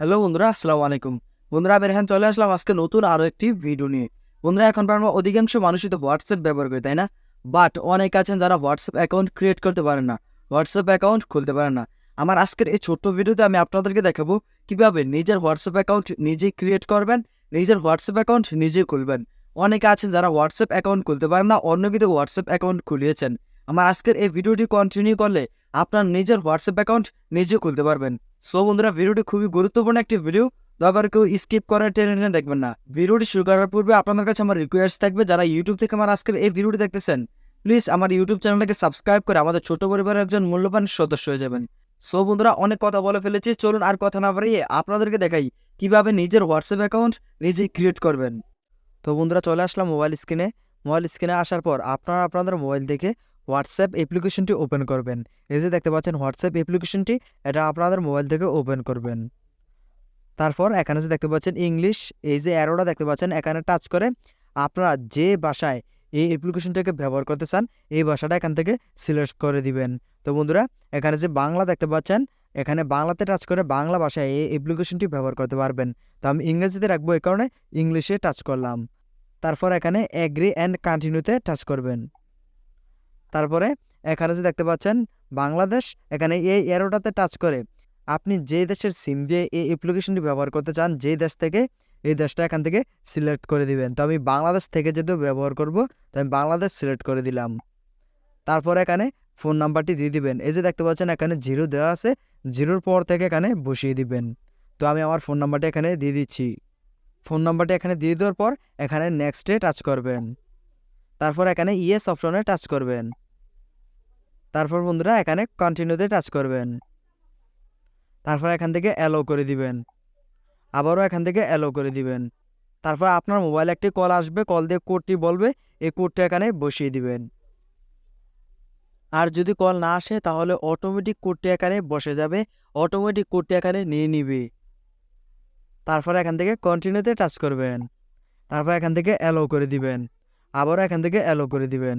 Hello বন্ধুরা, আসসালামু আলাইকুম। বন্ধুরা, আমি এখানে চলে আসলাম আজকে নতুন আরও একটি ভিডিও নিয়ে। বন্ধুরা, এখন আমরা অধিকাংশ মানুষই তো হোয়াটসঅ্যাপ ব্যবহার করি, তাই না? বাট অনেক আছেন যারা হোয়াটসঅ্যাপ অ্যাকাউন্ট ক্রিয়েট করতে পারেন না। হোয়াটসঅ্যাপ অ্যাকাউন্ট খুলতে পারেন না। আমার আজকের এই ছোট্ট ভিডিওতে আমি আপনাদেরকে দেখাবো কীভাবে নিজের হোয়াটসঅ্যাপ অ্যাকাউন্ট নিজে ক্রিয়েট করবেন, নিজের হোয়াটসঅ্যাপ অ্যাকাউন্ট নিজে খুলবেন। অনেকে আছেন যারা হোয়াটসঅ্যাপ অ্যাকাউন্ট খুলতে পারেন না, অন্য কিন্তু হোয়াটসঅ্যাপ অ্যাকাউন্ট খুলিয়েছেন। আমার আজকের এই ভিডিওটি কন্টিনিউ করলে আপনার নিজের হোয়াটসঅ্যাপ অ্যাকাউন্ট নিজে খুলতে পারবেন। সো বন্ধুরা ভিডিওটি খুবই গুরুত্বপূর্ণ একটি ভিডিও দয়া করে কেউ স্কিপ করে টেনে টেনে দেখবেন না। ভিডিওটি শুরু করার পূর্বে আপনাদের কাছে আমার রিকোয়েস্ট থাকবে, যারা ইউটিউব থেকে আমার আজকের এই ভিডিওটি দেখতেছেন প্লিজ আমার ইউটিউব চ্যানেলটাকে সাবস্ক্রাইব করে আমাদের ছোট পরিবারের একজন মূল্যবান সদস্য হয়ে যাবেন। সো বন্ধুরা, অনেক কথা বলে ফেলেছি, চলুন আর কথা না বাড়িয়ে আপনাদেরকে দেখাই কীভাবে নিজের হোয়াটসঅ্যাপ অ্যাকাউন্ট নিজেই ক্রিয়েট করবেন। তো, বন্ধুরা, চলে আসলাম মোবাইল স্ক্রিনে মোবাইল স্ক্রিনে আসার পর আপনারা আপনাদের মোবাইল থেকে হোয়াটসঅ্যাপ অ্যাপ্লিকেশনটি ওপেন করবেন। এই যে দেখতে পাচ্ছেন, হোয়াটসঅ্যাপ অ্যাপ্লিকেশনটি, এটা আপনাদের মোবাইল থেকে ওপেন করবেন। তারপর এখানে যে দেখতে পাচ্ছেন, ইংলিশ, এই যে অ্যারোটা দেখতে পাচ্ছেন, এখানে টাচ করে আপনারা যে ভাষায় এই অ্যাপ্লিকেশনটাকে ব্যবহার করতে চান, এই ভাষাটা এখান থেকে সিলেক্ট করে দিবেন। তো বন্ধুরা, এখানে যে বাংলা দেখতে পাচ্ছেন, এখানে বাংলাতে টাচ করে বাংলা ভাষায় এই অ্যাপ্লিকেশনটি ব্যবহার করতে পারবেন। তো আমি ইংরেজিতে রাখব, এই কারণে ইংলিশে টাচ করলাম। তারপর এখানে অ্যাগ্রি অ্যান্ড কন্টিনিউতে টাচ করবেন। তারপরে এখানে যে দেখতে পাচ্ছেন বাংলাদেশ, এখানে এই এরোটাতে টাচ করে। আপনি যে দেশের সিম দিয়ে এই অ্যাপ্লিকেশনটি ব্যবহার করতে চান যেই দেশ থেকে এই দেশটা এখান থেকে সিলেক্ট করে দিবেন। তো আমি বাংলাদেশ থেকে যেহেতু ব্যবহার করব, তো আমি বাংলাদেশ সিলেক্ট করে দিলাম। তারপর এখানে ফোন নাম্বারটি দিয়ে দিবেন। এই যে দেখতে পাচ্ছেন, এখানে জিরো দেওয়া আছে। জিরোর পর থেকে এখানে বসিয়ে দিবেন। তো আমি আমার ফোন নাম্বারটি এখানে দিয়ে দিচ্ছি। ফোন নাম্বারটি এখানে দিয়ে দেওয়ার পর এখানে নেক্সটে টাচ করবেন। তারপর এখানে ইয়েস অপশনে টাচ করবেন। তারপর বন্ধুরা এখানে কন্টিনিউতে টাচ করবেন। তারপর এখান থেকে অ্যালো করে দিবেন। আবারও এখান থেকে অ্যালো করে দিবেন। তারপর আপনার মোবাইলে একটি কল আসবে কল দিয়ে কোডটি বলবে, এই কোডটা এখানে বসিয়ে দিবেন। আর যদি কল না আসে, তাহলে অটোমেটিক কোডটি এখানে বসে যাবে অটোমেটিক কোডটি এখানে নিয়ে নিবে। তারপর এখান থেকে কন্টিনিউতে টাচ করবেন। তারপর এখান থেকে অ্যালো করে দিবেন। আবারও এখান থেকে অ্যালো করে দিবেন।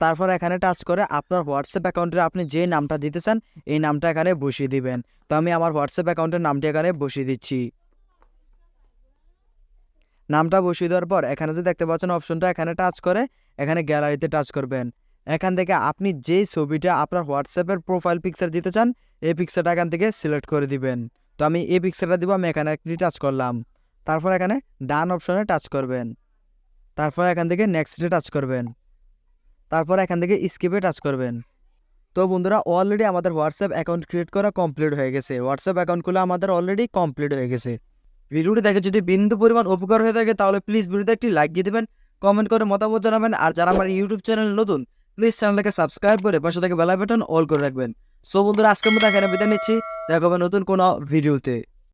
তারপর এখানে টাচ করে আপনার হোয়াটসঅ্যাপ অ্যাকাউন্টে আপনি যে নামটা দিতে চান এই নামটা এখানে বসিয়ে দিবেন। তো আমি আমার হোয়াটসঅ্যাপ অ্যাকাউন্টের নামটি এখানে বসিয়ে দিচ্ছি। নামটা বসিয়ে দেওয়ার পর এখানে যে দেখতে পাচ্ছেন অপশনটা এখানে টাচ করে, এখানে গ্যালারিতে টাচ করবেন। এখান থেকে আপনি যেই ছবিটা আপনার হোয়াটসঅ্যাপের প্রোফাইল পিকচার দিতে চান, এই পিকচারটা এখান থেকে সিলেক্ট করে দিবেন। তো আমি এই পিকচারটা দিব, আমি এখানে একটি টাচ করলাম। তারপর এখানে ডান অপশনে টাচ করবেন। তারপর এখান থেকে নেক্সটে টাচ করবেন। তারপর এখান থেকে স্কিপে টাচ করবেন। তো বন্ধুরা অলরেডি আমাদের হোয়াটসঅ্যাপ অ্যাকাউন্ট ক্রিয়েট করা কমপ্লিট হয়ে গেছে। হোয়াটসঅ্যাপ অ্যাকাউন্টগুলো আমাদের অলরেডি কমপ্লিট হয়ে গেছে। ভিডিওটি দেখে যদি বিন্দু পরিমাণ উপকার হয়ে থাকে, তাহলে প্লিজ ভিডিওতে একটি লাইক দিয়ে দেবেন কমেন্ট করে মতামত জানাবেন, আর যারা আমার ইউটিউব চ্যানেল নতুন প্লিজ চ্যানেলটাকে সাবস্ক্রাইব করে পাশে থেকে বেলা বাটন অল করে রাখবেন। সো বন্ধুরা আজকের মতো এখানে বিদায় নিচ্ছি। দেখা হবে নতুন কোনো ভিডিওতে